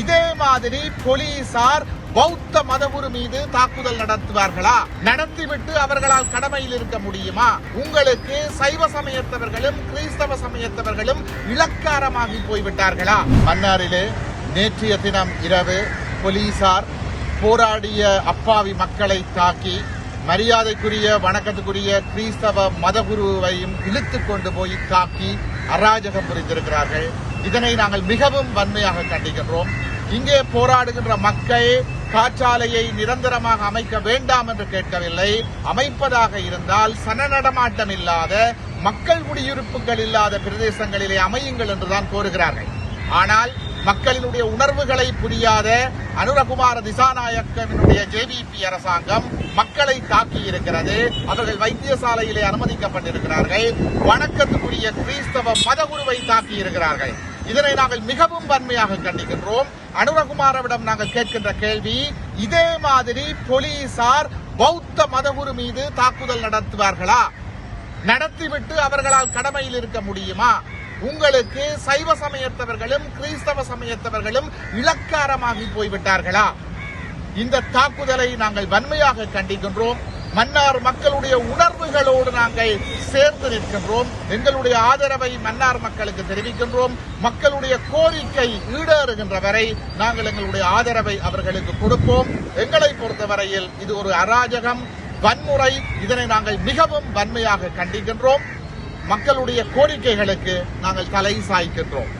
இதே மாதிரி போலீசார் பௌத்த மதகுரு மீது தாக்குதல் நடத்துவார்களா? நடத்திவிட்டு அவர்களால் கடமையில் இருக்க முடியுமா? உங்களுக்கு சைவ சமயத்தவர்களும் கிறிஸ்தவ சமயத்தவர்களும் இலக்காரமாகி போய்விட்டார்களா? மன்னாரிலே நேற்றைய தினம் இரவு போலீசார் போராடிய அப்பாவி மக்களை தாக்கி மரியாதைக்குரிய வணக்கத்துக்குரிய கிறிஸ்தவ மதகுருவையும் இழுத்து கொண்டு போய் தாக்கி அராஜகம் புரிந்திருக்கிறார்கள். இதனை நாங்கள் மிகவும் வன்மையாக கண்டிக்கின்றோம். இங்கே போராடுகின்ற மக்கள் காற்றாலையை நிரந்தரமாக அமைக்க வேண்டாம் என்று கேட்கவில்லை. அமைப்பதாக இருந்தால் சன நடமாட்டம் இல்லாத மக்கள் குடியிருப்புகள் இல்லாத பிரதேசங்களிலே அமையுங்கள் என்றுதான் கோருகிறார்கள். ஆனால் மக்களினுடைய உணர்வுகளை புரியாத அனுரகுமார திசாநாயக்கனுடைய ஜேவிபி அரசாங்கம் மக்களை தாக்கி இருக்கிறது. அவர்கள் வைத்தியசாலையிலே அனுமதிக்கப்பட்டிருக்கிறார்கள். வணக்கத்துக்குரிய கிறிஸ்தவ மதகுருவை தாக்கி இருக்கிறார்கள். இதனை நாங்கள் மிகவும் வன்மையாக கண்டிக்கின்றோம். அனுரகுமாரவிடம் நாங்கள் கேட்கின்ற கேள்வி இதே மாதிரி போலீசார் பௌத்த மதகுரு மீது தாக்குதல் நடத்துவார்களா? நடத்திவிட்டு அவர்களால் கடமையில் இருக்க முடியுமா? உங்களுக்கு சைவ சமயத்தவர்களும் கிறிஸ்தவ சமயத்தவர்களும் இலக்காரமாகி போய்விட்டார்களா? இந்த தாக்குதலை நாங்கள் வன்மையாக கண்டிக்கின்றோம். மன்னார் மக்களுடைய உணர்வுகளோடு நாங்கள் சேர்ந்து நிற்கின்றோம். எங்களுடைய ஆதரவை மன்னார் மக்களுக்கு தெரிவிக்கின்றோம். மக்களுடைய கோரிக்கை ஈடேறுகின்ற வரை நாங்கள் எங்களுடைய ஆதரவை அவர்களுக்கு கொடுப்போம். எங்களை பொறுத்தவரையில் இது ஒரு அராஜகம் வன்முறை. இதனை நாங்கள் மிகவும் வன்மையாக கண்டிக்கின்றோம். மக்களுடைய கோரிக்கைகளுக்கு நாங்கள் தலை சாய்க்கின்றோம்.